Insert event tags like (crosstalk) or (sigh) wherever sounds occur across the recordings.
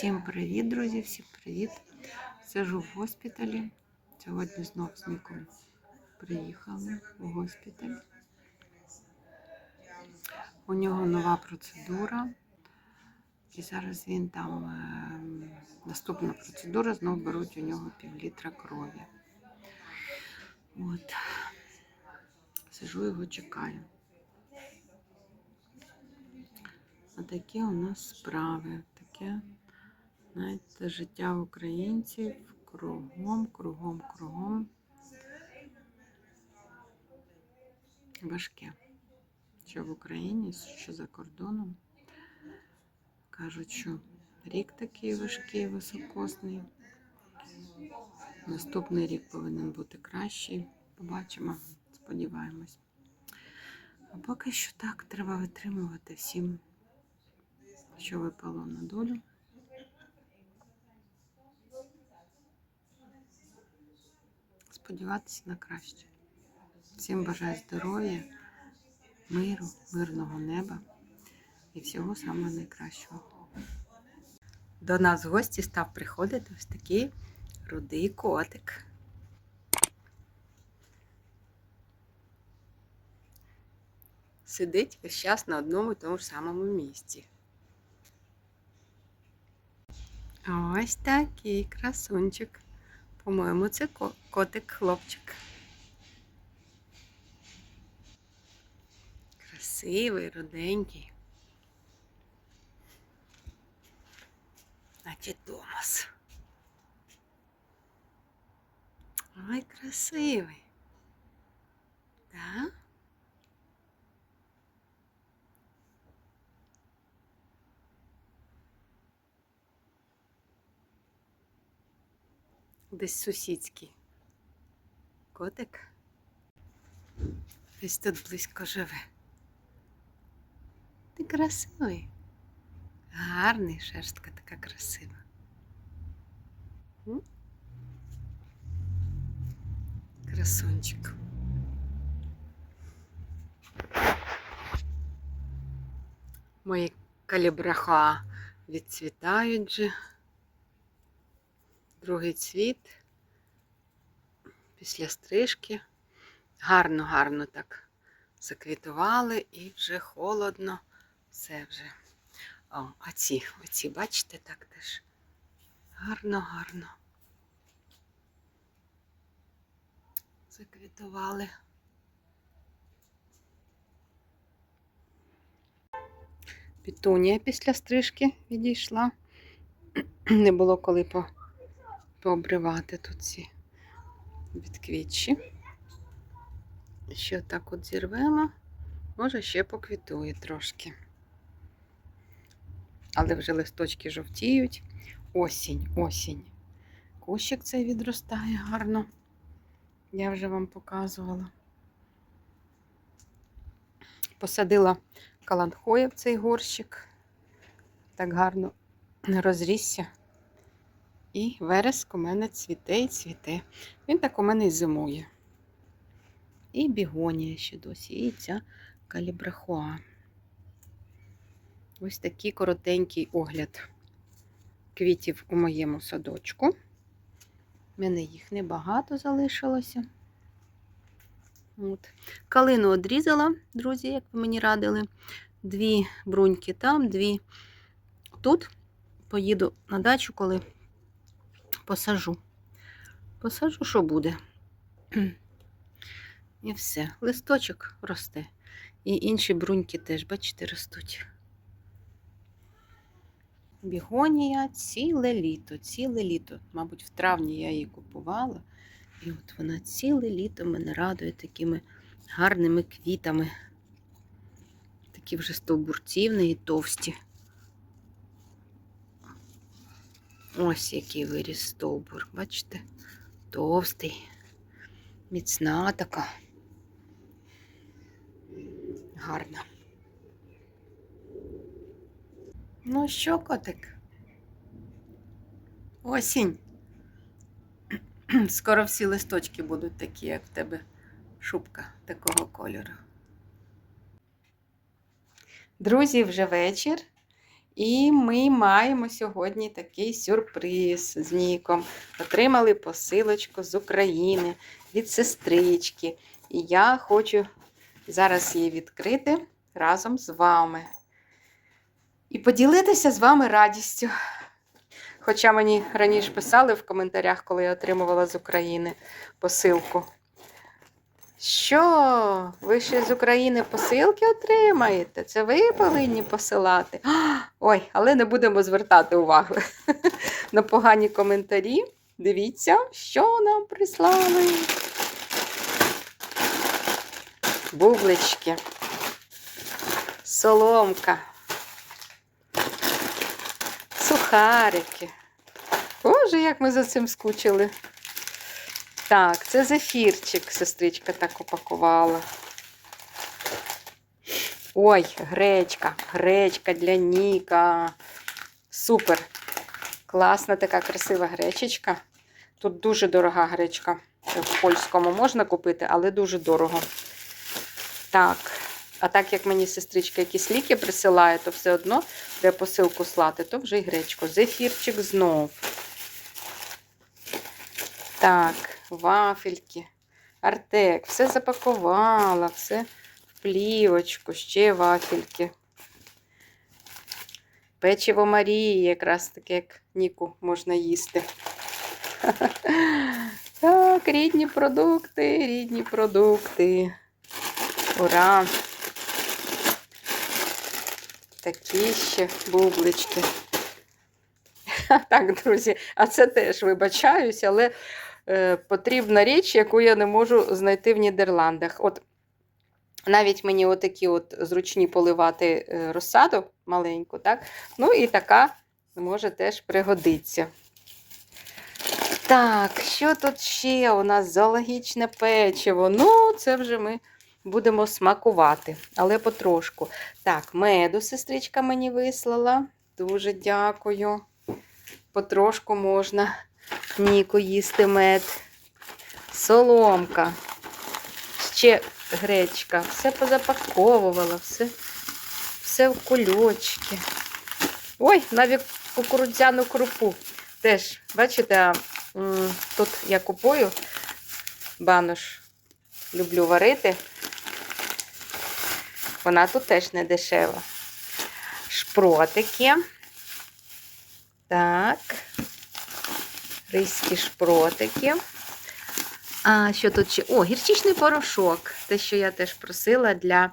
Всім привіт, друзі, всім привіт. Сижу в госпіталі. Сьогодні знов з Ніком приїхали в госпіталь. У нього нова процедура. І зараз він там е, наступна процедура, знов беруть у нього півлітра крові. От. Сижу його чекаю. А такі у нас справи. Таке, знаєте, життя українців кругом, кругом, кругом. Важке. Що в Україні, що за кордоном. Кажуть, що рік такий важкий, високосний. Наступний рік повинен бути кращий. Побачимо, сподіваємось. А поки що так, треба витримувати всім що випало на долю. Сподіватися на краще. Всім бажаю здоров'я, миру, мирного неба і всього самого найкращого. До нас в гості став приходити ось такий рудий котик. Сидить весь час на одному і тому ж самому місці. Ось такий красунчик. По-моєму, це котик-хлопчик. Красивий, руденький. Наче Томас. Ой, красивий. Так? Десь сусідський. Котик. Десь тут близько живе. Ти красивий. Гарний, шерстка така красива. Красунчик. Мої калібраха відцвітають же. Другий цвіт після стрижки. Гарно, гарно так заквітували і вже холодно. Все вже. О, а ці, оці, бачите, так теж. Гарно, гарно. Заквітували. Пітунія після стрижки відійшла. (clears throat) Не було коли по пообривати тут ці відквітчі. Ще так от зірвемо, може ще поквітує трошки. Але вже листочки жовтіють. Осінь, осінь. Кущик цей відростає гарно. Я вже вам показувала. Посадила каланхоя в цей горщик. Так гарно розрісся. І вереск у мене цвіте і цвіте. Він так у мене і зимує. І бігонія ще досі, і ця калібрахуа. Ось такий коротенький огляд квітів у моєму садочку. У мене їх небагато залишилося. От. Калину одрізала, друзі, як ви мені радили. Дві бруньки там, дві тут. Поїду на дачу, коли посажу. Посажу, що буде. (clears throat) І все. Листочок росте. І інші бруньки теж, бачите, ростуть. Бігонія ціле літо, ціле літо. Мабуть, в травні я її купувала. І от вона ціле літо мене радує такими гарними квітами. Такі вже стовбурці в неї товсті. Ось який виріс стовбур, бачите? Товстий, міцна така. Гарна. Ну що, котик? Осінь. (clears throat) Скоро всі листочки будуть такі, як в тебе шубка такого кольору. Друзі, вже вечір. І ми маємо сьогодні такий сюрприз з Ніком. Отримали посилочку з України від сестрички. І я хочу зараз її відкрити разом з вами. І поділитися з вами радістю. Хоча мені раніше писали в коментарях, коли я отримувала з України посилку. Що? Ви ще з України посилки отримаєте? Це ви повинні посилати. Ой, але не будемо звертати увагу (laughs) на погані коментарі. Дивіться, що нам прислали. Бублички. Соломка. Сухарики. Боже, як ми за цим скучили. Так, це зефірчик, сестричка так упакувала. Ой, гречка, гречка для Ніка. Супер. Класна така красива гречечка. Тут дуже дорога гречка. В польському можна купити, але дуже дорого. Так. А так як мені сестричка якісь ліки присилає, то все одно треба посилку слати, то вже й гречку. Зефірчик знов. Так, вафельки, артек, все запакувала, все в плівочку, ще вафельки. Печиво Марії, якраз таке, як Ніку можна їсти. (laughs) Так, рідні продукти, рідні продукти. Ура! Такі ще бублички. (laughs) Так, друзі, а це теж вибачаюсь, але потрібна річ, яку я не можу знайти в Нідерландах. От навіть мені отакі от зручні поливати е, розсаду маленьку, так? Ну і така може теж пригодиться. Так, що тут ще у нас зоологічне печиво? Ну, це вже ми будемо смакувати, але потрошку. Так, меду сестричка мені вислала. Дуже дякую. Потрошку можна Ніку їсти мед. Соломка. Ще гречка. Все позапаковувала, все, все в кульочки. Ой, навіть кукурудзяну крупу. Теж, бачите, тут я купую банош. Люблю варити. Вона тут теж не дешева. Шпротики. Так. Ризькі шпротики. А що тут ще? О, гірчичний порошок. Те, що я теж просила для,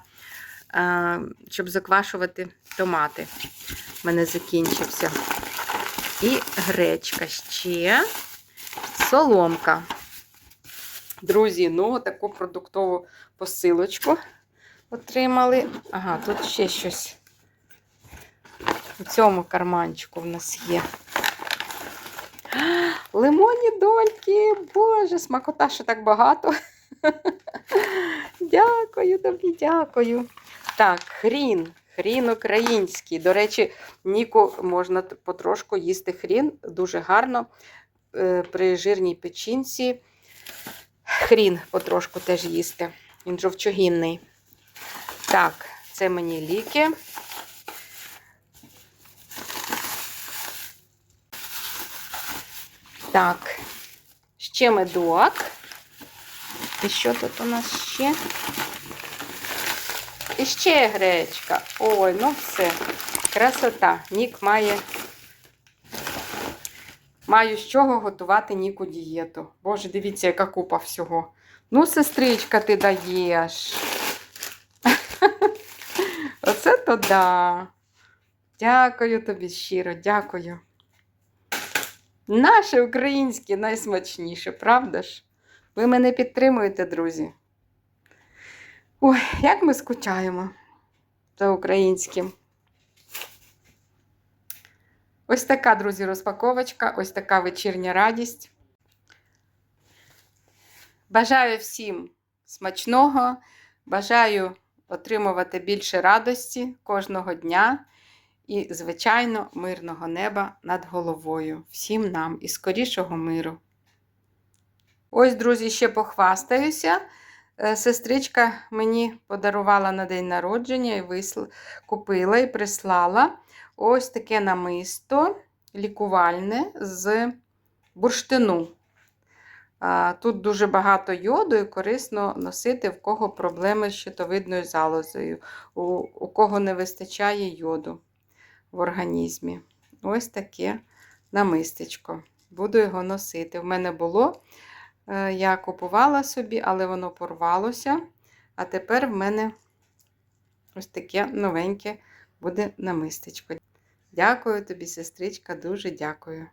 а, щоб заквашувати томати. У мене закінчився. І гречка ще. Соломка. Друзі, ну таку продуктову посилочку отримали. Ага, тут ще щось. У цьому карманчику в нас є. Лимонні дольки, боже, смакота, що так багато. Дякую тобі, дякую. Так, хрін. Хрін український. До речі, Ніку можна потрошку їсти хрін. Дуже гарно. Е, При жирній печінці. Хрін потрошку теж їсти. Він жовчогінний. Так, це мені ліки. Так, ще медок. І що тут у нас ще? І ще гречка. Ой, ну все. Красота. Нік має. Маю з чого готувати Ніку дієту. Боже, дивіться, яка купа всього. Ну, сестричка, ти даєш. (laughs) Оце то да. Дякую тобі щиро, дякую. Наше українське найсмачніше, правда ж? Ви мене підтримуєте, друзі. Ой, як ми скучаємо за українським. Ось така, друзі, розпаковочка, ось така вечірня радість. Бажаю всім смачного, бажаю отримувати більше радості кожного дня і, звичайно, мирного неба над головою. Всім нам і скорішого миру. Ось, друзі, ще похвастаюся. Е, Сестричка мені подарувала на день народження і висл... купила і прислала ось таке намисто лікувальне з бурштину. Тут дуже багато йоду і корисно носити, в кого проблеми з щитовидною залозою, у, у кого не вистачає йоду в організмі. Ось таке намистечко. Буду його носити. В мене було, е, я купувала собі, але воно порвалося. А тепер в мене ось таке новеньке буде намистечко. Дякую тобі, сестричка, дуже дякую.